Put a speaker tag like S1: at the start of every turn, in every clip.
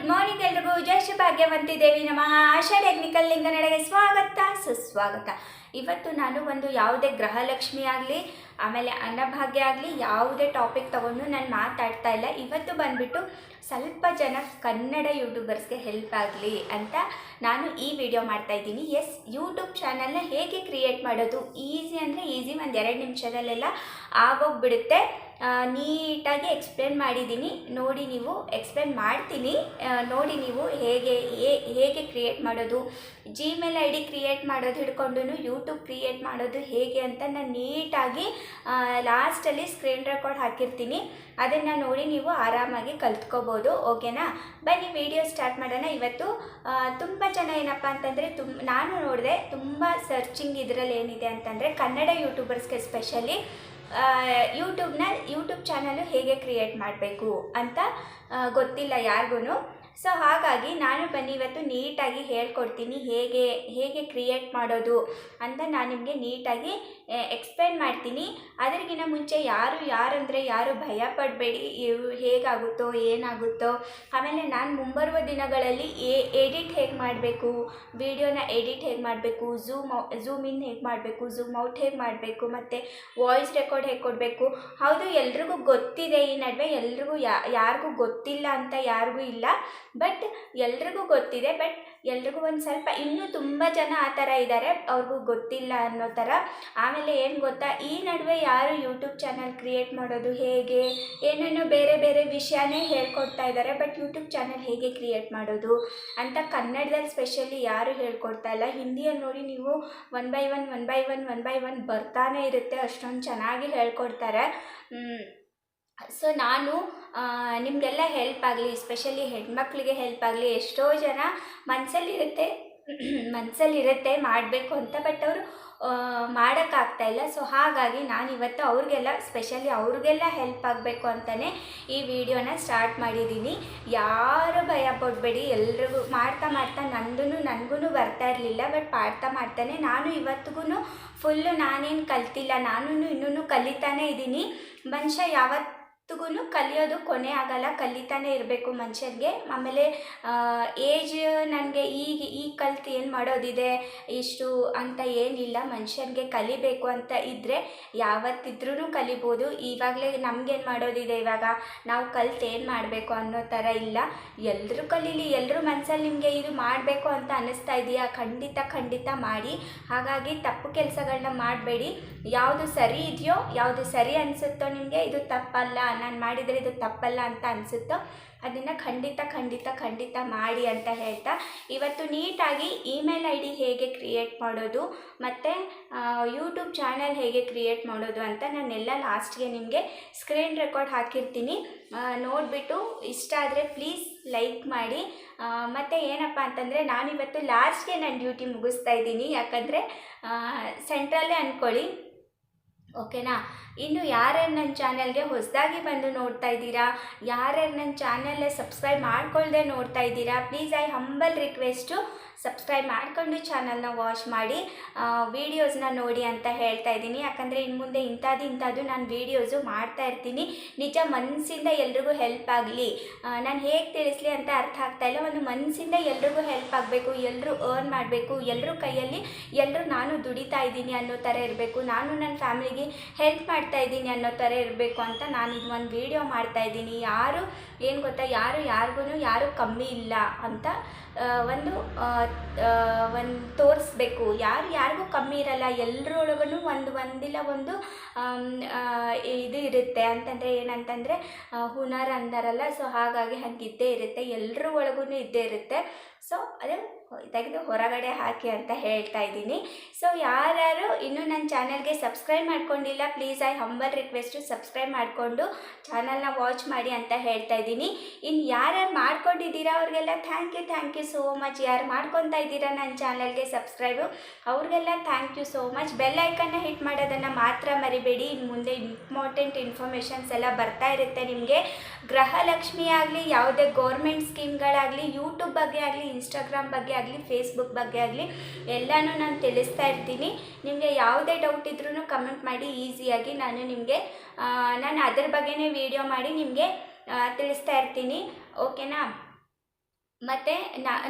S1: Good morning ಎಲ್ರಿಗೂ ಜಯ ಶ್ರೀ ಭಾಗ್ಯವಂತಿ ದೇವಿ ನಮಃ. ಆಶಾ technical ಲಿಂಗ ನಡೆಗೆ ಸ್ವಾಗತ, ಸುಸ್ವಾಗತ. ಇವತ್ತು ನಾನು ಒಂದು ಯಾವುದೇ ಗೃಹಲಕ್ಷ್ಮಿ ಆಗಲಿ, ಆಮೇಲೆ ಅನ್ನಭಾಗ್ಯ ಆಗಲಿ, ಯಾವುದೇ ಟಾಪಿಕ್ ತಗೊಂಡು ನಾನು ಮಾತಾಡ್ತಾ ಇಲ್ಲ. ಇವತ್ತು ಬಂದ್ಬಿಟ್ಟು ಸ್ವಲ್ಪ ಜನ ಕನ್ನಡ ಯೂಟ್ಯೂಬರ್ಸ್ಗೆ ಹೆಲ್ಪ್ ಆಗಲಿ ಅಂತ ನಾನು ಈ ವಿಡಿಯೋ ಮಾಡ್ತಾ ಇದ್ದೀನಿ. ಎಸ್, ಯೂಟ್ಯೂಬ್ ಚಾನಲ್ನ ಹೇಗೆ ಕ್ರಿಯೇಟ್ ಮಾಡೋದು? ಈಸಿ ಅಂದರೆ ಈಸಿ, ಒಂದು ಎರಡು ನಿಮಿಷದಲ್ಲೆಲ್ಲ ಆಗೋಗ್ಬಿಡುತ್ತೆ. ನೀಟಾಗಿ ಎಕ್ಸ್ಪ್ಲೇನ್ ಮಾಡಿದ್ದೀನಿ. ನೋಡಿ ನೀವು, ಎಕ್ಸ್ಪ್ಲೇನ್ ಮಾಡ್ತೀನಿ. ನೋಡಿ ನೀವು. ಹೇಗೆ, ಹೇ- ಹೇಗೆ ಕ್ರಿಯೇಟ್ ಮಾಡೋದು ಜಿಮೇಲ್ ಐ ಡಿ ಕ್ರಿಯೇಟ್ ಮಾಡೋದು ಹಿಡ್ಕೊಂಡು ಯೂಟ್ಯೂಬ್ ಕ್ರಿಯೇಟ್ ಮಾಡೋದು ಹೇಗೆ ಅಂತ ನಾನು ನೀಟಾಗಿ ಲಾಸ್ಟಲ್ಲಿ ಸ್ಕ್ರೀನ್ ರೆಕಾರ್ಡ್ ಹಾಕಿರ್ತೀನಿ. ಅದನ್ನು ನೋಡಿ ನೀವು ಆರಾಮಾಗಿ ಕಲ್ತ್ಕೋಬೋದು ಓಕೆನಾ ಬನ್ನಿ ವಿಡಿಯೋ ಸ್ಟಾರ್ಟ್ ಮಾಡೋಣ. ಇವತ್ತು ತುಂಬ ಜನ ಏನಪ್ಪ ಅಂತಂದರೆ ತುಂಬ ನಾನು ನೋಡಿದೆ ತುಂಬ ಸರ್ಚಿಂಗ್ ಇದರಲ್ಲಿ ಏನಿದೆ ಅಂತಂದರೆ ಕನ್ನಡ ಯೂಟ್ಯೂಬರ್ಸ್ಗೆ ಸ್ಪೆಷಲಿ ಯೂಟ್ಯೂಬ್ನ ಯೂಟ್ಯೂಬ್ ಚಾನಲು ಹೇಗೆ ಕ್ರಿಯೇಟ್ ಮಾಡಬೇಕು ಅಂತ ಗೊತ್ತಿಲ್ಲ ಯಾರಿಗೂ ಸೊ ಹಾಗಾಗಿ ನಾನು ಬನ್ನಿ, ಇವತ್ತು ನೀಟಾಗಿ ಹೇಳ್ಕೊಡ್ತೀನಿ. ಹೇಗೆ ಹೇಗೆ ಕ್ರಿಯೇಟ್ ಮಾಡೋದು ಅಂತ ನಾನು ನಿಮಗೆ ನೀಟಾಗಿ ಎಕ್ಸ್ಪ್ಲೇನ್ ಮಾಡ್ತೀನಿ. ಅದರಿಗಿನ ಮುಂಚೆ ಯಾರು ಯಾರಂದರೆ ಯಾರು ಭಯ ಪಡಬೇಡಿ ಹೇಗಾಗುತ್ತೋ, ಏನಾಗುತ್ತೋ. ಆಮೇಲೆ ನಾನು ಮುಂಬರುವ ದಿನಗಳಲ್ಲಿ ಎ ಎಡಿಟ್ ಹೇಗೆ ಮಾಡಬೇಕು? ವಿಡಿಯೋನ ಎಡಿಟ್ ಹೇಗೆ ಮಾಡಬೇಕು? ಝೂಮ್ ಝೂಮ್ ಇನ್ ಹೇಗೆ ಮಾಡಬೇಕು? ಝೂಮ್ ಔಟ್ ಹೇಗೆ ಮಾಡಬೇಕು? ಮತ್ತು ವಾಯ್ಸ್ ರೆಕಾರ್ಡ್ ಹೇಗೆ ಕೊಡಬೇಕು? ಹೌದು, ಎಲ್ರಿಗೂ ಗೊತ್ತಿದೆ ಈ ನಡುವೆ. ಎಲ್ರಿಗೂ ಯಾರಿಗೂ ಗೊತ್ತಿಲ್ಲ ಅಂತ ಯಾರಿಗೂ ಇಲ್ಲ. ಬಟ್ ಎಲ್ರಿಗೂ ಗೊತ್ತಿದೆ ಬಟ್ ಎಲ್ರಿಗೂ ಒಂದು ಸ್ವಲ್ಪ ಇನ್ನೂ ತುಂಬ ಜನ ಆ ಥರ ಇದ್ದಾರೆ ಅವ್ರಿಗೂ ಗೊತ್ತಿಲ್ಲ ಅನ್ನೋ ಥರ. ಆಮೇಲೆ ಏನು ಗೊತ್ತಾ, ಈ ನಡುವೆ ಯಾರು ಯೂಟ್ಯೂಬ್ ಚಾನಲ್ ಕ್ರಿಯೇಟ್ ಮಾಡೋದು ಹೇಗೆ, ಏನೇನೋ ಬೇರೆ ಬೇರೆ ವಿಷಯನೇ ಹೇಳ್ಕೊಡ್ತಾ ಇದ್ದಾರೆ ಬಟ್ ಯೂಟ್ಯೂಬ್ ಚಾನಲ್ ಹೇಗೆ ಕ್ರಿಯೇಟ್ ಮಾಡೋದು ಅಂತ ಕನ್ನಡದಲ್ಲಿ ಸ್ಪೆಷಲಿ ಯಾರು ಹೇಳ್ಕೊಡ್ತಾ ಇಲ್ಲ. ಹಿಂದಿಯಲ್ಲಿ ನೋಡಿ ನೀವು one by one one by one one by one ಬರ್ತಾನೆ ಇರುತ್ತೆ, ಅಷ್ಟೊಂದು ಚೆನ್ನಾಗಿ ಹೇಳ್ಕೊಡ್ತಾರೆ. ಸೊ ನಾನು ನಿಮಗೆಲ್ಲ ಹೆಲ್ಪ್ ಆಗಲಿ ಎಸ್ಪೆಷಲಿ ಹೆಣ್ಮಕ್ಳಿಗೆ ಹೆಲ್ಪ್ ಆಗಲಿ, ಎಷ್ಟೋ ಜನ ಮನಸ್ಸಲ್ಲಿರುತ್ತೆ ಮನಸ್ಸಲ್ಲಿರುತ್ತೆ ಮಾಡಬೇಕು ಅಂತ ಬಟ್ ಅವರು ಮಾಡೋಕ್ಕಾಗ್ತಾ ಇಲ್ಲ. ಸೊ ಹಾಗಾಗಿ ನಾನು ಇವತ್ತು ಅವ್ರಿಗೆಲ್ಲ ಸ್ಪೆಷಲಿ ಅವ್ರಿಗೆಲ್ಲ ಹೆಲ್ಪ್ ಆಗಬೇಕು ಅಂತಲೇ ಈ ವಿಡಿಯೋನ ಸ್ಟಾರ್ಟ್ ಮಾಡಿದ್ದೀನಿ. ಯಾರು ಭಯ ಪಡಬೇಡಿ, ಎಲ್ರಿಗೂ ಮಾಡ್ತಾ ಮಾಡ್ತಾ ನಂದೂ ನನಗೂ ಬರ್ತಾ ಇರಲಿಲ್ಲ ಬಟ್ ಮಾಡ್ತಾ ಮಾಡ್ತಾನೆ ನಾನು ಇವತ್ತಿಗೂ ಫುಲ್ಲು ನಾನೇನು ಕಲ್ತಿಲ್ಲ ನಾನು ಇನ್ನೂ ಕಲಿತಾನೇ ಇದ್ದೀನಿ ಮನುಷ್ಯ ಯಾವತ್ತು ಯಾವತ್ತಿಗೂ ಕಲಿಯೋದು ಕೊನೆ ಆಗಲ್ಲ, ಕಲಿತಾನೆ ಇರಬೇಕು ಮನುಷ್ಯನಿಗೆ. ಆಮೇಲೆ ಏಜ್ ನನಗೆ ಈಗ ಈಗ ಕಲ್ತು ಏನು ಮಾಡೋದಿದೆ, ಇಷ್ಟು ಅಂತ ಏನಿಲ್ಲ. ಮನುಷ್ಯನಿಗೆ ಕಲಿಬೇಕು ಅಂತ ಇದ್ದರೆ ಯಾವತ್ತಿದ್ರೂ ಕಲಿಬೋದು. ಇವಾಗಲೇ ನಮಗೇನು ಮಾಡೋದಿದೆ ಇವಾಗ? ನಾವು ಕಲ್ತು ಏನು ಮಾಡಬೇಕು ಅನ್ನೋ ಥರ ಇಲ್ಲ. ಎಲ್ಲರೂ ಕಲೀಲಿ ಎಲ್ಲರೂ ಮನಸ್ಸಲ್ಲಿ ನಿಮಗೆ ಇದು ಮಾಡಬೇಕು ಅಂತ ಅನ್ನಿಸ್ತಾ ಇದೆಯಾ? ಖಂಡಿತ ಖಂಡಿತ ಮಾಡಿ. ಹಾಗಾಗಿ ತಪ್ಪು ಕೆಲಸಗಳನ್ನ ಮಾಡಬೇಡಿ. ಯಾವುದು ಸರಿ ಇದೆಯೋ, ಯಾವುದು ಸರಿ ಅನಿಸುತ್ತೋ ನಿಮಗೆ, ಇದು ತಪ್ಪಲ್ಲ ನಾನು ಮಾಡಿದರೆ ಇದು ತಪ್ಪಲ್ಲ ಅಂತ ಅನಿಸುತ್ತೋ ಅದನ್ನು ಖಂಡಿತ ಖಂಡಿತ ಖಂಡಿತ ಮಾಡಿ ಅಂತ ಹೇಳ್ತಾ, ಇವತ್ತು ನೀಟಾಗಿ ಇಮೇಲ್ ಐ ಡಿ ಹೇಗೆ ಕ್ರಿಯೇಟ್ ಮಾಡೋದು ಮತ್ತು ಯೂಟ್ಯೂಬ್ ಚಾನಲ್ ಹೇಗೆ ಕ್ರಿಯೇಟ್ ಮಾಡೋದು ಅಂತ ನಾನೆಲ್ಲ ಲಾಸ್ಟ್ಗೆ ನಿಮಗೆ ಸ್ಕ್ರೀನ್ ರೆಕಾರ್ಡ್ ಹಾಕಿರ್ತೀನಿ. ನೋಡಿಬಿಟ್ಟು ಇಷ್ಟ ಆದರೆ ಪ್ಲೀಸ್ ಲೈಕ್ ಮಾಡಿ. ಮತ್ತು ಏನಪ್ಪ ಅಂತಂದರೆ ನಾನಿವತ್ತು ಲಾಸ್ಟ್ಗೆ ನನ್ನ ಡ್ಯೂಟಿ ಮುಗಿಸ್ತಾ ಇದ್ದೀನಿ. ಯಾಕಂದರೆ ಸೆಂಟ್ರಲ್ಲೇ ಅಂದ್ಕೊಳ್ಳಿ ಓಕೆನಾ? ಇನ್ನು ಯಾರ್ಯಾರು ನನ್ನ ಚಾನಲ್ಗೆ ಹೊಸದಾಗಿ ಬಂದು ನೋಡ್ತಾ ಇದ್ದೀರಾ, ಯಾರ್ಯಾರು ನನ್ನ ಚಾನಲ್ನ ಸಬ್ಸ್ಕ್ರೈಬ್ ಮಾಡ್ಕೊಳ್ಳದೆ ನೋಡ್ತಾ ಇದ್ದೀರಾ please I humble request subscribe ಮಾಡಿಕೊಂಡು ಚಾನಲ್ನ ವಾಚ್ ಮಾಡಿ ವೀಡಿಯೋಸ್ನ ನೋಡಿ ಅಂತ ಹೇಳ್ತಾ ಇದ್ದೀನಿ. ಯಾಕಂದರೆ ಇನ್ನು ಮುಂದೆ ಇಂಥದ್ದು ಇಂಥದ್ದು ನಾನು ವೀಡಿಯೋಸು ಮಾಡ್ತಾ ಇರ್ತೀನಿ. ನಿಜ ಮನಸ್ಸಿಂದ ಎಲ್ರಿಗೂ ಹೆಲ್ಪ್ ಆಗಲಿ. ನಾನು ಹೇಗೆ ತಿಳಿಸ್ಲಿ ಅಂತ ಅರ್ಥ ಆಗ್ತಾ ಇಲ್ಲ. ಒಂದು ಮನಸ್ಸಿಂದ ಎಲ್ರಿಗೂ ಹೆಲ್ಪ್ ಆಗಬೇಕು ಎಲ್ಲರೂ ಅರ್ನ್ ಮಾಡಬೇಕು ಎಲ್ಲರೂ ಕೈಯಲ್ಲಿ ಎಲ್ಲರೂ ನಾನು ದುಡಿತಾ ಇದ್ದೀನಿ ಅನ್ನೋ ಥರ ಇರಬೇಕು. ನಾನು ನನ್ನ ಫ್ಯಾಮಿಲಿಗೆ ಹೆಲ್ಪ್ ಮಾಡ್ತಾ ಇದ್ದೀನಿ ಅನ್ನೋ ಥರ ಇರಬೇಕು ಅಂತ ನಾನು ಇದು ಒಂದು ವೀಡಿಯೋ ಮಾಡ್ತಾ ಇದ್ದೀನಿ. ಯಾರು, ಏನು ಗೊತ್ತಾ, ಯಾರು ಯಾರಿಗೂ ಯಾರು ಕಮ್ಮಿ ಇಲ್ಲ ಅಂತ ಒಂದು ಒಂದು ತೋರಿಸ್ಬೇಕು. ಯಾರು ಯಾರಿಗೂ ಕಮ್ಮಿ ಇರಲ್ಲ ಎಲ್ಲರೊಳಗೂ ಒಂದು ಒಂದಿಲ್ಲ ಒಂದು ಇದು ಇರುತ್ತೆ. ಅಂತಂದರೆ ಏನಂತಂದರೆ ಹುನರ್ ಅಂದಾರಲ್ಲ, ಸೊ ಹಾಗಾಗಿ ಹಾಗೆ ಇದ್ದೇ ಇರುತ್ತೆ. ಎಲ್ಲರ ಒಳಗೂ ಇದ್ದೇ ಇರುತ್ತೆ. ಸೊ, ಅದು ತೆಗೆದು ಹೊರಗಡೆ ಹಾಕಿ ಅಂತ ಹೇಳ್ತಾ ಇದ್ದೀನಿ. ಸೊ ಯಾರ್ಯಾರು ಇನ್ನೂ ನನ್ನ ಚಾನಲ್ಗೆ ಸಬ್ಸ್ಕ್ರೈಬ್ ಮಾಡ್ಕೊಂಡಿಲ್ಲ please I humble request subscribe ಮಾಡಿಕೊಂಡು ಚಾನಲ್ನ ವಾಚ್ ಮಾಡಿ ಅಂತ ಹೇಳ್ತಾ ಇದ್ದೀನಿ. ಇನ್ನು ಯಾರ್ಯಾರು ಮಾಡ್ಕೊಂಡಿದ್ದೀರಾ ಅವ್ರಿಗೆಲ್ಲ thank you thank you so much ಯಾರು ಮಾಡ್ಕೊತಾ ಇದ್ದೀರಾ ನನ್ನ ಚಾನಲ್ಗೆ ಸಬ್ಸ್ಕ್ರೈಬು ಅವ್ರಿಗೆಲ್ಲ thank you so much bell ಐಕನ್ನ hit ಮಾಡೋದನ್ನು ಮಾತ್ರ ಮರಿಬೇಡಿ. ಇನ್ನು ಮುಂದೆ ಇಂಪಾರ್ಟೆಂಟ್ ಇನ್ಫಾರ್ಮೇಷನ್ಸ್ ಎಲ್ಲ ಬರ್ತಾ ಇರುತ್ತೆ ನಿಮಗೆ. ಗೃಹಲಕ್ಷ್ಮಿ ಆಗಲಿ, ಯಾವುದೇ ಗೌರ್ಮೆಂಟ್ ಸ್ಕೀಮ್ಗಳಾಗಲಿ ಯೂಟ್ಯೂಬ್ ಬಗ್ಗೆ ಆಗಲಿ ಇನ್ಸ್ಟಾಗ್ರಾಮ್ ಬಗ್ಗೆ ಆಗಲಿ ಫೇಸ್ಬುಕ್ ಬಗ್ಗೆ ಆಗಲಿ, ಎಲ್ಲನೂ ನಾನು ತಿಳಿಸ್ತಾ ಇರ್ತೀನಿ. ನಿಮಗೆ ಯಾವುದೇ ಡೌಟ್ ಇದ್ರೂ ಕಮೆಂಟ್ ಮಾಡಿ ಈಸಿಯಾಗಿ ನಾನು ನಿಮಗೆ ನಾನು ಅದ್ರ ಬಗ್ಗೆನೇ ವಿಡಿಯೋ ಮಾಡಿ ನಿಮಗೆ ತಿಳಿಸ್ತಾ ಇರ್ತೀನಿ. ಓಕೆನಾ ಮತ್ತು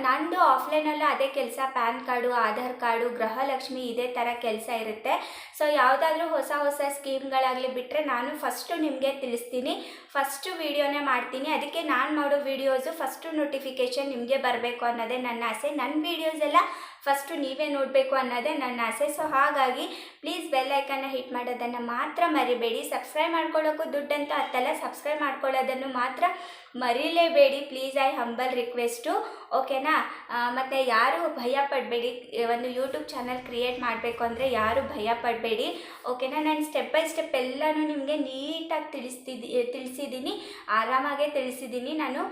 S1: ನಂದು ಆಫ್ಲೈನಲ್ಲೂ ಅದೇ ಕೆಲಸ, PAN card, Aadhaar card, Gruhalakshmi ಇದೇ ಥರ ಕೆಲಸ ಇರುತ್ತೆ. ಸೊ ಯಾವುದಾದ್ರೂ ಹೊಸ ಹೊಸ ಸ್ಕೀಮ್ಗಳಾಗಲಿ ಬಿಟ್ಟರೆ ನಾನು ಫಸ್ಟು ನಿಮಗೆ ತಿಳಿಸ್ತೀನಿ. ಫಸ್ಟು ವಿಡಿಯೋನೇ ಮಾಡ್ತೀನಿ. ಅದಕ್ಕೆ ನಾನು ಮಾಡೋ ವೀಡಿಯೋಸು ಫಸ್ಟು ನೋಟಿಫಿಕೇಷನ್ ನಿಮಗೆ ಬರಬೇಕು ಅನ್ನೋದೇ ನನ್ನ ಆಸೆ. ನನ್ನ ವೀಡಿಯೋಸ್ ಎಲ್ಲ ಫಸ್ಟು ನೀವೇ ನೋಡಬೇಕು ಅನ್ನೋದೇ ನನ್ನ ಆಸೆ. ಸೊ ಹಾಗಾಗಿ ಪ್ಲೀಸ್ ಬೆಲ್ ಐಕನ್ನ ಹಿಟ್ ಮಾಡೋದನ್ನು ಮಾತ್ರ ಮರಿಬೇಡಿ. ಸಬ್ಸ್ಕ್ರೈಬ್ ಮಾಡ್ಕೊಳ್ಳೋಕ್ಕೂ ದುಡ್ಡಂತ ಹತ್ತಲ್ಲ ಸಬ್ಸ್ಕ್ರೈಬ್ ಮಾಡ್ಕೊಳ್ಳೋದನ್ನು ಮಾತ್ರ ಮರಿಲೇಬೇಡಿ. ಪ್ಲೀಸ್ ಐ ಹಂಬಲ್ ರಿಕ್ವೆಸ್ಟು ಓಕೆನಾ ಮತ್ತು ಯಾರು ಭಯ ಪಡಬೇಡಿ, ಒಂದು ಯೂಟ್ಯೂಬ್ ಚಾನಲ್ ಕ್ರಿಯೇಟ್ ಮಾಡಬೇಕು ಅಂದರೆ ಯಾರು ಭಯ ಪಡಬೇಡಿ ಓಕೆನಾ ನಾನು ಸ್ಟೆಪ್ ಬೈ ಸ್ಟೆಪ್ ಎಲ್ಲನೂ ನಿಮಗೆ ನೀಟಾಗಿ ತಿಳಿಸ್ತಿದ್ದಿ ತಿಳಿಸಿದ್ದೀನಿ ಆರಾಮಾಗೇ ತಿಳಿಸಿದ್ದೀನಿ ನಾನು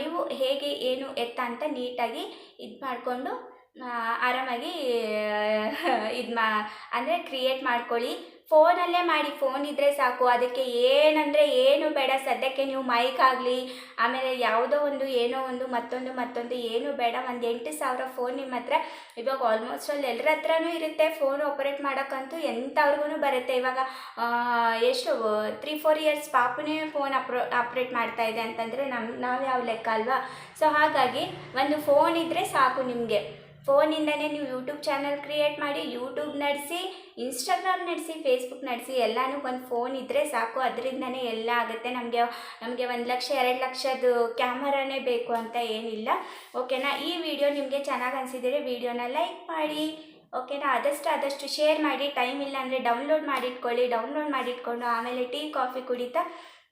S1: ನೀವು ಹೇಗೆ, ಏನು ಎತ್ತ ಅಂತ ನೀಟಾಗಿ ಇದು ಮಾಡಿಕೊಂಡು ಆರಾಮಾಗಿ ಇದು ಮಾ ಅಂದರೆ ಕ್ರಿಯೇಟ್ ಮಾಡ್ಕೊಳ್ಳಿ. ಫೋನಲ್ಲೇ ಮಾಡಿ ಫೋನ್ ಇದ್ದರೆ ಸಾಕು. ಅದಕ್ಕೆ ಏನಂದರೆ ಏನು ಬೇಡ. ಸದ್ಯಕ್ಕೆ ನೀವು ಮೈಕ್ ಆಗಲಿ, ಆಮೇಲೆ ಯಾವುದೋ ಒಂದು, ಏನೋ ಒಂದು, ಮತ್ತೊಂದು ಮತ್ತೊಂದು, ಏನು ಬೇಡ. ಒಂದು ಎಂಟು ಸಾವಿರ ಫೋನ್ ನಿಮ್ಮ ಹತ್ರ. ಇವಾಗ ಆಲ್ಮೋಸ್ಟ್ ಅಲ್ಲಿ ಎಲ್ಲರ ಹತ್ರನೂ ಇರುತ್ತೆ. ಫೋನ್ ಆಪರೇಟ್ ಮಾಡೋಕ್ಕಂತೂ ಎಂಥವ್ರಿಗೂ ಬರುತ್ತೆ. ಇವಾಗ ಎಷ್ಟು ತ್ರೀ ಫೋರ್ ಇಯರ್ಸ್ ಪಾಪುನೇ ಫೋನ್ ಅಪ್ರೋ ಆಪ್ರೇಟ್ ಮಾಡ್ತಾ ಇದೆ ಅಂತಂದರೆ ನಮ್ಮ ನಾವು ಯಾವ ಲೆಕ್ಕ ಅಲ್ವಾ? ಸೊ ಹಾಗಾಗಿ ಒಂದು ಫೋನ್ ಇದ್ದರೆ ಸಾಕು ನಿಮಗೆ. ಫೋನಿಂದನೇ ನೀವು ಯೂಟ್ಯೂಬ್ ಚಾನಲ್ ಕ್ರಿಯೇಟ್ ಮಾಡಿ ಯೂಟ್ಯೂಬ್ ನಡೆಸಿ, ಇನ್ಸ್ಟಾಗ್ರಾಮ್ ನಡೆಸಿ, ಫೇಸ್ಬುಕ್ ನಡೆಸಿ, ಎಲ್ಲನೂ ಒಂದು ಫೋನ್ ಇದ್ದರೆ ಸಾಕು. ಅದರಿಂದನೇ ಎಲ್ಲ ಆಗುತ್ತೆ. ನಮಗೆ ನಮಗೆ ಒಂದು ಲಕ್ಷ, ಎರಡು ಲಕ್ಷದ ಕ್ಯಾಮರಾನೇ ಬೇಕು ಅಂತ ಏನಿಲ್ಲ. ಓಕೆನಾ? ಈ ವಿಡಿಯೋ ನಿಮಗೆ ಚೆನ್ನಾಗಿ ಅನಿಸಿದರೆ ವಿಡಿಯೋನ ಲೈಕ್ ಮಾಡಿ, ಓಕೆನಾ? ಆದಷ್ಟು ಆದಷ್ಟು ಶೇರ್ ಮಾಡಿ. ಟೈಮ್ ಇಲ್ಲ ಅಂದರೆ ಡೌನ್ಲೋಡ್ ಮಾಡಿಟ್ಕೊಳ್ಳಿ. ಡೌನ್ಲೋಡ್ ಮಾಡಿಟ್ಕೊಂಡು ಆಮೇಲೆ ಟೀ, ಕಾಫಿ ಕುಡಿತಾ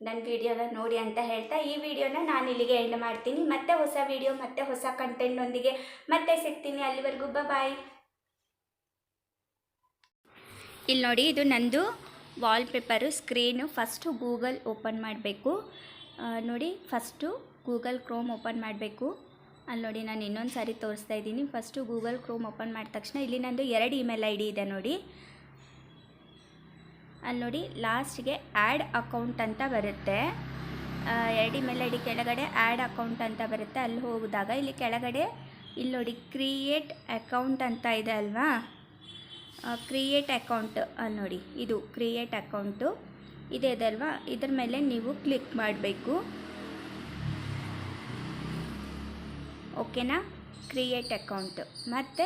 S1: ನನ್ನ ವಿಡಿಯೋನ ನೋಡಿ ಅಂತ ಹೇಳ್ತಾ ಈ ವಿಡಿಯೋನ ನಾನು ಇಲ್ಲಿಗೆ ಎಂಡ್ ಮಾಡ್ತೀನಿ. ಮತ್ತೆ ಹೊಸ ವಿಡಿಯೋ, ಮತ್ತೆ ಹೊಸ ಕಂಟೆಂಟ್ನೊಂದಿಗೆ ಮತ್ತೆ ಸಿಗ್ತೀನಿ. ಅಲ್ಲಿವರೆಗೂ ಬಾಯ್ ಇಲ್ಲಿ ನೋಡಿ, ಇದು ನಂದು wallpaper screen first Google open ಮಾಡಬೇಕು. ನೋಡಿ ಫಸ್ಟು ಗೂಗಲ್ ಕ್ರೋಮ್ ಓಪನ್ ಮಾಡಬೇಕು. ಅಲ್ಲಿ ನೋಡಿ, ನಾನು ಇನ್ನೊಂದು ಸಾರಿ ತೋರಿಸ್ತಾ ಇದ್ದೀನಿ. ಫಸ್ಟು ಗೂಗಲ್ ಕ್ರೋಮ್ ಓಪನ್ ಮಾಡಿದ ತಕ್ಷಣ ಇಲ್ಲಿ ನಂದು ಎರಡು ಇಮೇಲ್ ಐ ಇದೆ ನೋಡಿ. ಅಲ್ಲಿ ನೋಡಿ ಲಾಸ್ಟ್ಗೆ ಆ್ಯಡ್ ಅಕೌಂಟ್ ಅಂತ ಬರುತ್ತೆ. ಎಡಿ ಮೇಲೆ ಐ ಕೆಳಗಡೆ ಆ್ಯಡ್ ಅಕೌಂಟ್ ಅಂತ ಬರುತ್ತೆ. ಅಲ್ಲಿ ಹೋಗಿದಾಗ ಇಲ್ಲಿ ಕೆಳಗಡೆ ಇಲ್ಲಿ ನೋಡಿ ಕ್ರಿಯೇಟ್ ಅಕೌಂಟ್ ಅಂತ ಇದೆ ಅಲ್ವಾ? ಕ್ರಿಯೇಟ್ ಅಕೌಂಟ್ ಅಲ್ಲಿ ನೋಡಿ ಇದು ಕ್ರಿಯೇಟ್ ಅಕೌಂಟು. ಇದೆ ಇದಲ್ವಾ ಇದ್ರ ಮೇಲೆ ನೀವು ಕ್ಲಿಕ್ ಮಾಡಬೇಕು. ಓಕೆನಾ ಕ್ರಿಯೇಟ್ ಅಕೌಂಟ್. ಮತ್ತು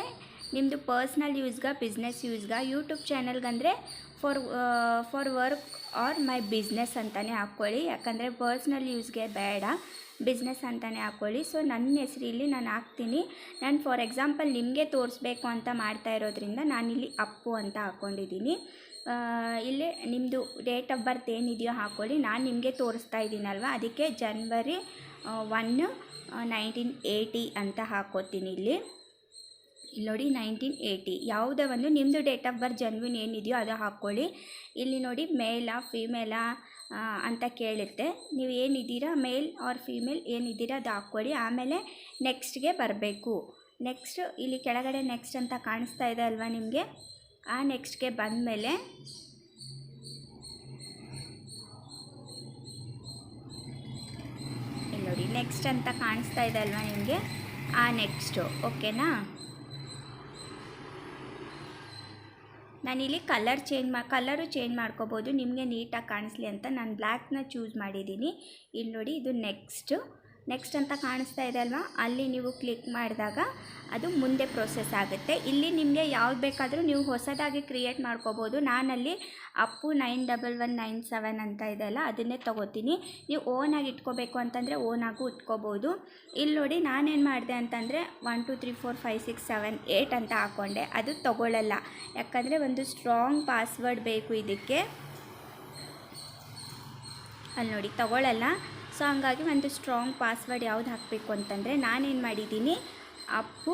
S1: ನಿಮ್ಮದು ಪರ್ಸ್ನಲ್ ಯೂಸ್ಗ, ಬಿಸ್ನೆಸ್ ಯೂಸ್ಗ, YouTube ಚಾನಲ್ಗಂದರೆ for for work or my business ಅಂತಲೇ ಹಾಕ್ಕೊಳ್ಳಿ ಯಾಕಂದರೆ ಪರ್ಸ್ನಲ್ ಯೂಸ್ಗೆ ಬೇಡ. ಬಿಸ್ನೆಸ್ ಅಂತಲೇ ಹಾಕ್ಕೊಳ್ಳಿ ಸೊ ನನ್ನ ಹೆಸರಿಲ್ಲಿ ನಾನು ಹಾಕ್ತೀನಿ. ನಾನು ಫಾರ್ ಎಕ್ಸಾಂಪಲ್ ನಿಮಗೆ ತೋರಿಸ್ಬೇಕು ಅಂತ ಮಾಡ್ತಾ ಇರೋದ್ರಿಂದ ನಾನಿಲ್ಲಿ ಅಪ್ಪು ಅಂತ ಹಾಕ್ಕೊಂಡಿದ್ದೀನಿ ಇಲ್ಲಿ ನಿಮ್ಮದು ಡೇಟ್ ಆಫ್ ಬರ್ತ್ ಏನಿದೆಯೋ ಹಾಕ್ಕೊಳ್ಳಿ ನಾನು ನಿಮಗೆ ತೋರಿಸ್ತಾ ಇದ್ದೀನಲ್ವ? ಅದಕ್ಕೆ ಜನ್ವರಿ ಒನ್ ನೈನ್ಟೀನ್ ಏಯ್ಟಿ ಅಂತ ಹಾಕೋತೀನಿ ಇಲ್ಲಿ. ಇಲ್ಲಿ ನೋಡಿ ನೈನ್ಟೀನ್ ಏಯ್ಟಿ. ಯಾವುದೇ ಒಂದು ನಿಮ್ಮದು ಡೇಟ್ ಆಫ್ ಬರ್ತ್ ಜನ್ವಿನ್ ಏನಿದೆಯೋ ಅದು ಹಾಕ್ಕೊಳ್ಳಿ. ಇಲ್ಲಿ ನೋಡಿ ಮೇಲಾ ಫೀಮೇಲಾ ಅಂತ ಕೇಳುತ್ತೆ ನೀವು ಏನಿದ್ದೀರಾ ಮೇಲ್ ಆರ್ ಫೀಮೇಲ್ ಏನಿದ್ದೀರಾ ಅದು ಹಾಕ್ಕೊಳ್ಳಿ. ಆಮೇಲೆ ನೆಕ್ಸ್ಟ್ಗೆ ಬರಬೇಕು. ನೆಕ್ಸ್ಟ್ ಇಲ್ಲಿ ಕೆಳಗಡೆ ನೆಕ್ಸ್ಟ್ ಅಂತ ಕಾಣಿಸ್ತಾ ಇದೆ ಅಲ್ವಾ ನಿಮಗೆ? ಆ ನೆಕ್ಸ್ಟ್ಗೆ ಬಂದಮೇಲೆ ಇಲ್ಲಿ ನೋಡಿ ನೆಕ್ಸ್ಟ್ ಅಂತ ಕಾಣಿಸ್ತಾ ಇದೆ ಅಲ್ವಾ ನಿಮಗೆ? ಆ ನೆಕ್ಸ್ಟು ಓಕೆನಾ ನಾನಿಲ್ಲಿ ಕಲರ್ ಚೇಂಜ್ ಮಾ ಕಲರು ಚೇಂಜ್ ಮಾಡ್ಕೋಬೋದು, ನಿಮಗೆ ನೀಟಾಗಿ ಕಾಣಿಸ್ಲಿ ಅಂತ ನಾನು ಬ್ಲ್ಯಾಕ್ನ ಚೂಸ್ ಮಾಡಿದ್ದೀನಿ. ಇಲ್ಲಿ ನೋಡಿ ಇದು ನೆಕ್ಸ್ಟು ನೆಕ್ಸ್ಟ್ ಅಂತ ಕಾಣಿಸ್ತಾ ಇದೆ ಅಲ್ವಾ? ಅಲ್ಲಿ ನೀವು ಕ್ಲಿಕ್ ಮಾಡಿದಾಗ ಅದು ಮುಂದೆ ಪ್ರೋಸೆಸ್ ಆಗುತ್ತೆ. ಇಲ್ಲಿ ನಿಮಗೆ ಯಾವ್ದು ಬೇಕಾದರೂ ನೀವು ಹೊಸದಾಗಿ ಕ್ರಿಯೇಟ್ ಮಾಡ್ಕೋಬೋದು. ನಾನಲ್ಲಿ Appu nine double one nine seven ಅಂತ ಇದೆ ಅಲ್ಲ, ಅದನ್ನೇ ತೊಗೋತೀನಿ. ನೀವು ಓನಾಗಿ ಇಟ್ಕೋಬೇಕು ಅಂತಂದರೆ ಓನಾಗೂ ಇಟ್ಕೋಬೋದು. ಇಲ್ಲಿ ನೋಡಿ ನಾನೇನು ಮಾಡಿದೆ ಅಂತಂದರೆ one two three four five six seven eight ಅಂತ ಹಾಕ್ಕೊಂಡೆ ಅದು ತಗೊಳ್ಳಲ್ಲ ಯಾಕಂದರೆ ಒಂದು ಸ್ಟ್ರಾಂಗ್ ಪಾಸ್ವರ್ಡ್ ಬೇಕು ಇದಕ್ಕೆ. ಅಲ್ಲಿ ನೋಡಿ ತಗೊಳ್ಳಲ್ಲ ಸೊ ಹಂಗಾಗಿ ಒಂದು ಸ್ಟ್ರಾಂಗ್ ಪಾಸ್ವರ್ಡ್ ಯಾವ್ದು ಹಾಕಬೇಕು ಅಂತಂದರೆ ನಾನೇನು ಮಾಡಿದ್ದೀನಿ? ಅಪ್ಪು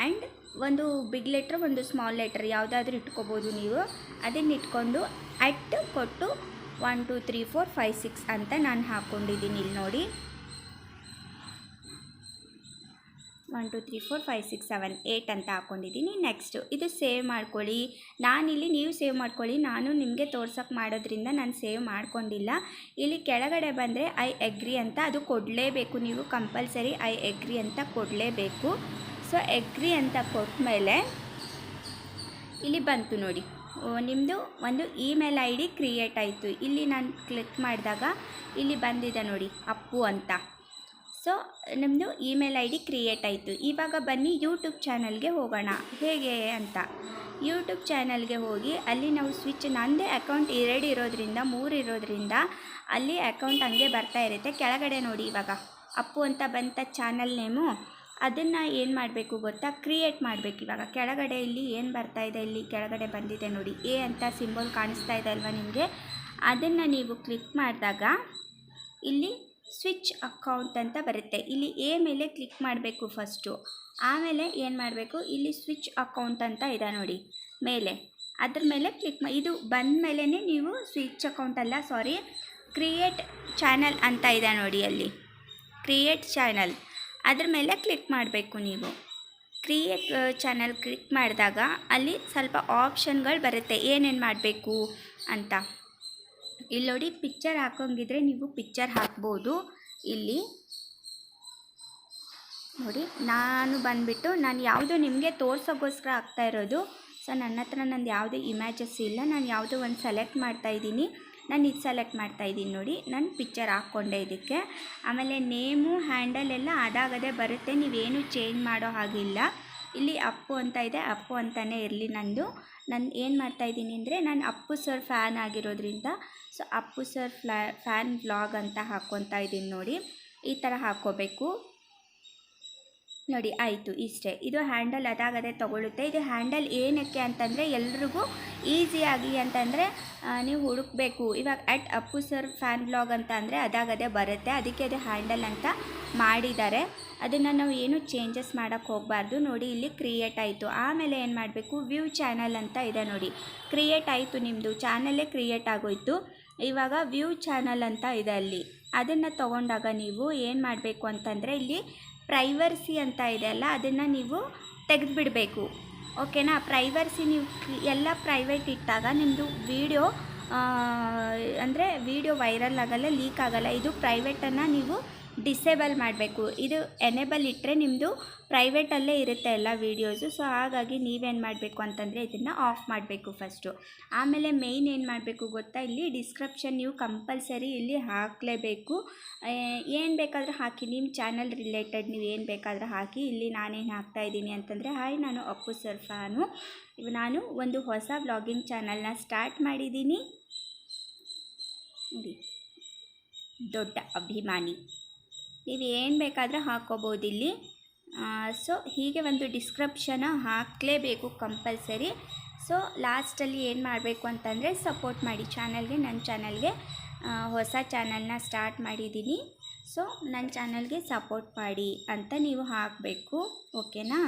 S1: ಆ್ಯಂಡ್ ಒಂದು ಬಿಗ್ ಲೆಟ್ರ್ ಒಂದು ಸ್ಮಾಲ್ ಲೆಟ್ರ್ ಯಾವುದಾದ್ರೂ ಇಟ್ಕೋಬೋದು ನೀವು. ಅದನ್ನು ಇಟ್ಕೊಂಡು ಅಟ್ ಕೊಟ್ಟು one two three four five six ಅಂತ ನಾನು ಹಾಕ್ಕೊಂಡಿದ್ದೀನಿ ಇಲ್ಲಿ ನೋಡಿ. One, two, three, four, five, six, seven eight ಅಂತ ಹಾಕ್ಕೊಂಡಿದ್ದೀನಿ ನೆಕ್ಸ್ಟು ಇದು ಸೇವ್ ಮಾಡ್ಕೊಳ್ಳಿ. ನಾನಿಲ್ಲಿ ನೀವು ಸೇವ್ ಮಾಡ್ಕೊಳ್ಳಿ. ನಾನು ನಿಮಗೆ ತೋರ್ಸೋಕ್ಕೆ ಮಾಡೋದ್ರಿಂದ ನಾನು ಸೇವ್ ಮಾಡ್ಕೊಂಡಿಲ್ಲ. ಇಲ್ಲಿ ಕೆಳಗಡೆ ಬಂದರೆ ಐ ಎಗ್ರಿ ಅಂತ ಅದು ಕೊಡಲೇಬೇಕು. ನೀವು ಕಂಪಲ್ಸರಿ ಐ ಎಗ್ರಿ ಅಂತ ಕೊಡಲೇಬೇಕು. ಸೊ ಎಗ್ರಿ ಅಂತ ಕೊಟ್ಮೇಲೆ ಇಲ್ಲಿ ಬಂತು ನೋಡಿ. ನಿಮ್ಮದು ಒಂದು ಇಮೇಲ್ ಐ ಡಿ ಕ್ರಿಯೇಟ್ ಆಯಿತು. ಇಲ್ಲಿ ನಾನು ಕ್ಲಿಕ್ ಮಾಡಿದಾಗ ಇಲ್ಲಿ ಬಂದಿದೆ ನೋಡಿ, ಅಪ್ಪು ಅಂತ. ಸೊ ನಮ್ಮದು ಇಮೇಲ್ ಐ ಡಿ ಕ್ರಿಯೇಟ್ ಆಯಿತು. ಇವಾಗ ಬನ್ನಿ ಯೂಟ್ಯೂಬ್ ಚಾನಲ್ಗೆ ಹೋಗೋಣ. ಹೇಗೆ ಅಂತ. ಯೂಟ್ಯೂಬ್ ಚಾನಲ್ಗೆ ಹೋಗಿ ಅಲ್ಲಿ ನಾವು ಸ್ವಿಚ್ ನನ್ನದೇ ಅಕೌಂಟ್ ಎರಡು ಇರೋದ್ರಿಂದ, ಮೂರು ಇರೋದ್ರಿಂದ ಅಲ್ಲಿ ಅಕೌಂಟ್ ಹಂಗೆ ಬರ್ತಾ ಇರುತ್ತೆ. ಕೆಳಗಡೆ ನೋಡಿ ಇವಾಗ. ಅಪ್ಪು ಅಂತ ಬಂತ ಚಾನಲ್ ನೇಮು ಅದನ್ನು ಏನು ಮಾಡಬೇಕು ಗೊತ್ತಾ? ಕ್ರಿಯೇಟ್ ಮಾಡಬೇಕು ಇವಾಗ. ಕೆಳಗಡೆ ಇಲ್ಲಿ ಏನು ಬರ್ತಾ ಇದೆ, ಇಲ್ಲಿ ಕೆಳಗಡೆ ಬಂದಿದೆ ನೋಡಿ. ಎ ಅಂತ ಸಿಂಬಲ್ ಕಾಣಿಸ್ತಾ ಇದೆ ಅಲ್ವಾ ನಿಮಗೆ? ಅದನ್ನು ನೀವು ಕ್ಲಿಕ್ ಮಾಡಿದಾಗ ಇಲ್ಲಿ ಸ್ವಿಚ್ ಅಕೌಂಟ್ ಅಂತ ಬರುತ್ತೆ. ಇಲ್ಲಿ ಎ ಮೇಲೆ ಕ್ಲಿಕ್ ಮಾಡಬೇಕು ಫಸ್ಟು. ಆಮೇಲೆ ಏನು ಮಾಡಬೇಕು? ಇಲ್ಲಿ ಸ್ವಿಚ್ ಅಕೌಂಟ್ ಅಂತ ಇದೆ ನೋಡಿ. ಮೇಲೆ. ಅದ್ರ ಮೇಲೆ ಕ್ಲಿಕ್ ಮಾ, ಇದು ಬಂದ ಮೇಲೇ ನೀವು ಸ್ವಿಚ್ ಅಕೌಂಟ್ ಅಲ್ಲ, ಸಾರಿ, ಕ್ರಿಯೇಟ್ ಚಾನಲ್ ಅಂತ ಇದೆ ನೋಡಿ ಅಲ್ಲಿ. Create channel. ಅದ್ರ ಮೇಲೆ ಕ್ಲಿಕ್ ಮಾಡಬೇಕು ನೀವು. ಕ್ರಿಯೇಟ್ ಚಾನಲ್ ಕ್ಲಿಕ್ ಮಾಡಿದಾಗ ಅಲ್ಲಿ ಸ್ವಲ್ಪ ಆಪ್ಷನ್ಗಳು ಬರುತ್ತೆ. ಏನೇನು ಮಾಡಬೇಕು ಅಂತ. ಇಲ್ಲಿ ನೋಡಿ ಪಿಕ್ಚರ್ ಹಾಕೋಂಗಿದ್ರೆ ನೀವು ಪಿಕ್ಚರ್ ಹಾಕ್ಬೋದು. ಇಲ್ಲಿ ನೋಡಿ, ನಾನು ಬಂದುಬಿಟ್ಟು ನಾನು ಯಾವುದು ನಿಮಗೆ ತೋರಿಸೋಕ್ಕೋಸ್ಕರ ಆಗ್ತಾ ಇರೋದು. ಸೊ ನನ್ನ ಹತ್ರ ನಂದು ಯಾವುದೇ ಇಮ್ಯಾಜಸ್ ಇಲ್ಲ. ನಾನು ಯಾವುದೋ ಒಂದು ಸೆಲೆಕ್ಟ್ ಮಾಡ್ತಾ ಇದ್ದೀನಿ. ನಾನು ಇದು ಸೆಲೆಕ್ಟ್ ಮಾಡ್ತಾ ಇದ್ದೀನಿ ನೋಡಿ. ನಾನು ಪಿಕ್ಚರ್ ಹಾಕ್ಕೊಂಡೆ ಇದಕ್ಕೆ. ಆಮೇಲೆ ನೇಮು ಹ್ಯಾಂಡಲ್ ಎಲ್ಲ ಅದಾಗದೇ ಬರುತ್ತೆ. ನೀವೇನು ಚೇಂಜ್ ಮಾಡೋ ಹಾಗಿಲ್ಲ. ಇಲ್ಲಿ ಅಪ್ಪು ಅಂತ ಇದೆ. ಅಪ್ಪು ಅಂತಲೇ ಇರಲಿ ನಂದು. ನಾನು ಏನು ಮಾಡ್ತಾ ಇದ್ದೀನಿ ಅಂದರೆ, ನಾನು ಅಪ್ಪು ಸರ್ ಫ್ಯಾನ್ ಆಗಿರೋದ್ರಿಂದ ಸೊ ಅಪ್ಪು ಸರ್ ಫ್ಲಾ, ಫ್ಯಾನ್ ಬ್ಲಾಗ್ ಅಂತ ಹಾಕ್ಕೊತಾ ಇದ್ದೀನಿ ನೋಡಿ. ಈ ಥರ ಹಾಕ್ಕೋಬೇಕು. ನೋಡಿ, ಆಯಿತು, ಇಷ್ಟೇ. ಇದು ಹ್ಯಾಂಡಲ್ ಅದಾಗದೆ ತೊಗೊಳುತ್ತೆ ಇದು ಹ್ಯಾಂಡಲ್ ಏನಕ್ಕೆ ಅಂತಂದರೆ ಎಲ್ರಿಗೂ ಈಸಿಯಾಗಿ ಅಂತಂದರೆ ನೀವು ಹುಡುಕಬೇಕು. ಇವಾಗ at Appu sir fan blog ಅಂತ ಅಂದರೆ ಅದಾಗದೆ ಬರುತ್ತೆ. ಅದಕ್ಕೆ ಅದು ಹ್ಯಾಂಡಲ್ ಅಂತ ಮಾಡಿದ್ದಾರೆ. ಅದನ್ನು ನಾವು ಏನು ಚೇಂಜಸ್ ಮಾಡೋಕ್ಕೆ ಹೋಗಬಾರ್ದು. ನೋಡಿ, ಇಲ್ಲಿ ಕ್ರಿಯೇಟ್ ಆಯಿತು. ಆಮೇಲೆ ಏನು ಮಾಡಬೇಕು? ವ್ಯೂ ಚಾನಲ್ ಅಂತ ಇದೆ ನೋಡಿ. ಕ್ರಿಯೇಟ್ ಆಯಿತು ನಿಮ್ಮದು ಚಾನಲ್ಲೇ ಕ್ರಿಯೇಟ್ ಆಗೋಯ್ತು. ಇವಾಗ ವ್ಯೂ ಚಾನಲ್ ಅಂತ ಇದೆ ಅಲ್ಲಿ. ಅದನ್ನು ತೊಗೊಂಡಾಗ ನೀವು ಏನು ಮಾಡಬೇಕು ಅಂತಂದರೆ ಇಲ್ಲಿ ಪ್ರೈವರ್ಸಿ ಅಂತ ಇದೆ ಅಲ್ಲ, ಅದನ್ನು ನೀವು ತೆಗೆದುಬಿಡಬೇಕು. ಓಕೆನಾ ಪ್ರೈವರ್ಸಿ ನೀವು ಎಲ್ಲ ಪ್ರೈವೇಟ್ ಇಟ್ಟಾಗ ನಿಮ್ಮದು ವೀಡಿಯೋ ಅಂದರೆ ವೀಡಿಯೋ ವೈರಲ್ ಆಗಲ್ಲ ಲೀಕ್ ಆಗಲ್ಲ. ಇದು ಪ್ರೈವೇಟನ್ನು ನೀವು ಡಿಸೇಬಲ್ ಮಾಡಬೇಕು. ಇದು ಎನೇಬಲ್ ಇಟ್ಟರೆ ನಿಮ್ಮದು ಪ್ರೈವೇಟಲ್ಲೇ ಇರುತ್ತೆ ಎಲ್ಲ ವೀಡಿಯೋಸು ಸೊ ಹಾಗಾಗಿ ನೀವೇನು ಮಾಡಬೇಕು ಅಂತಂದರೆ ಇದನ್ನು ಆಫ್ ಮಾಡಬೇಕು ಫಸ್ಟು ಆಮೇಲೆ ಮೇಯ್ನ್ ಏನು ಮಾಡಬೇಕು ಗೊತ್ತಾ? ಇಲ್ಲಿ ಡಿಸ್ಕ್ರಿಪ್ಷನ್ ನೀವು ಕಂಪಲ್ಸರಿ ಇಲ್ಲಿ ಹಾಕಲೇಬೇಕು. ಏನು ಬೇಕಾದರೂ ಹಾಕಿ. ನಿಮ್ಮ ಚಾನಲ್ ರಿಲೇಟೆಡ್ ನೀವು ಏನು ಬೇಕಾದರೂ ಹಾಕಿ. ಇಲ್ಲಿ ನಾನೇನು ಹಾಕ್ತಾ ಇದ್ದೀನಿ ಅಂತಂದರೆ ಹಾಯ್ ನಾನು ಅಪ್ಪು ಸರ್ಫಾನು. ನಾನು ಒಂದು ಹೊಸ ಬ್ಲಾಗಿಂಗ್ ಚಾನಲ್ನ ಸ್ಟಾರ್ಟ್ ಮಾಡಿದ್ದೀನಿ. ನೋಡಿ. ದೊಡ್ಡ ಅಭಿಮಾನಿ. ನೀವು ಏನು ಬೇಕಾದರೂ ಹಾಕ್ಕೋಬೋದು ಇಲ್ಲಿ. ಸೊ ಹೀಗೆ ಒಂದು ಡಿಸ್ಕ್ರಿಪ್ಷನ ಹಾಕಲೇಬೇಕು ಕಂಪಲ್ಸರಿ ಸೊ ಲಾಸ್ಟಲ್ಲಿ ಏನು ಮಾಡಬೇಕು ಅಂತಂದರೆ ಸಪೋರ್ಟ್ ಮಾಡಿ. ಚಾನಲ್ಗೆ ನನ್ನ ಚಾನಲ್ಗೆ ಹೊಸ ಚಾನಲ್ನ ಸ್ಟಾರ್ಟ್ ಮಾಡಿದ್ದೀನಿ. ಸೊ ನನ್ನ ಚಾನಲ್ಗೆ ಸಪೋರ್ಟ್ ಮಾಡಿ ಅಂತ ನೀವು ಹಾಕಬೇಕು. ಓಕೆನಾ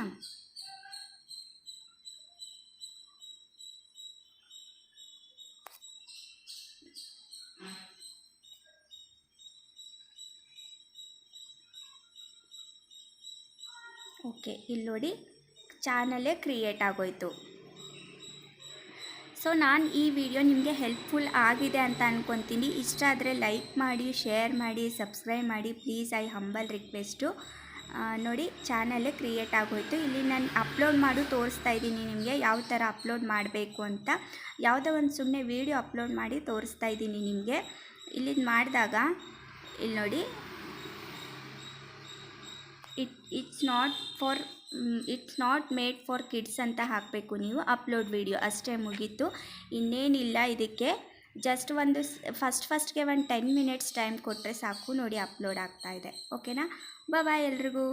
S1: ಓಕೆ, ಇಲ್ಲಿ ನೋಡಿ, ಚಾನಲೇ ಕ್ರಿಯೇಟ್ ಆಗೋಯ್ತು. ಸೊ, ನಾನು ಈ ವಿಡಿಯೋ ನಿಮಗೆ ಹೆಲ್ಪ್ಫುಲ್ ಆಗಿದೆ ಅಂತ ಅಂದ್ಕೊತೀನಿ ಇಷ್ಟ ಆದರೆ ಲೈಕ್ ಮಾಡಿ, ಶೇರ್ ಮಾಡಿ, ಸಬ್ಸ್ಕ್ರೈಬ್ ಮಾಡಿ. Please, I humble request. ನೋಡಿ ಚಾನಲ್ಲೇ ಕ್ರಿಯೇಟ್ ಆಗೋಯ್ತು. ಇಲ್ಲಿ ನಾನು ಅಪ್ಲೋಡ್ ಮಾಡು, ತೋರಿಸ್ತಾ ಇದ್ದೀನಿ ನಿಮಗೆ ಯಾವ ಥರ ಅಪ್ಲೋಡ್ ಮಾಡಬೇಕು ಅಂತ. ಯಾವುದೋ ಒಂದು ಸುಮ್ಮನೆ ವೀಡಿಯೋ ಅಪ್ಲೋಡ್ ಮಾಡಿ ತೋರಿಸ್ತಾ ಇದ್ದೀನಿ ನಿಮಗೆ. ಇಲ್ಲಿ ಮಾಡಿದಾಗ, ಇಲ್ಲಿ ನೋಡಿ it it's not for it's not made for kids ಅಂತ ಹಾಕಬೇಕು ನೀವು. ಅಪ್ಲೋಡ್ ವಿಡಿಯೋ ಅಷ್ಟೇ ಮುಗೀತು. ಇನ್ನೇನಿಲ್ಲ ಇದಕ್ಕೆ. ಜಸ್ಟ್ ಒಂದು ಫಸ್ಟ್ ಫಸ್ಟ್ಗೆ ಒಂದು ಟೆನ್ ಮಿನಿಟ್ಸ್ ಟೈಮ್ ಕೊಟ್ಟರೆ ಸಾಕು. ನೋಡಿ ಅಪ್ಲೋಡ್ ಆಗ್ತಾ ಇದೆ. ಓಕೆನಾ ಬಾಯ್ ಎಲ್ರಿಗೂ.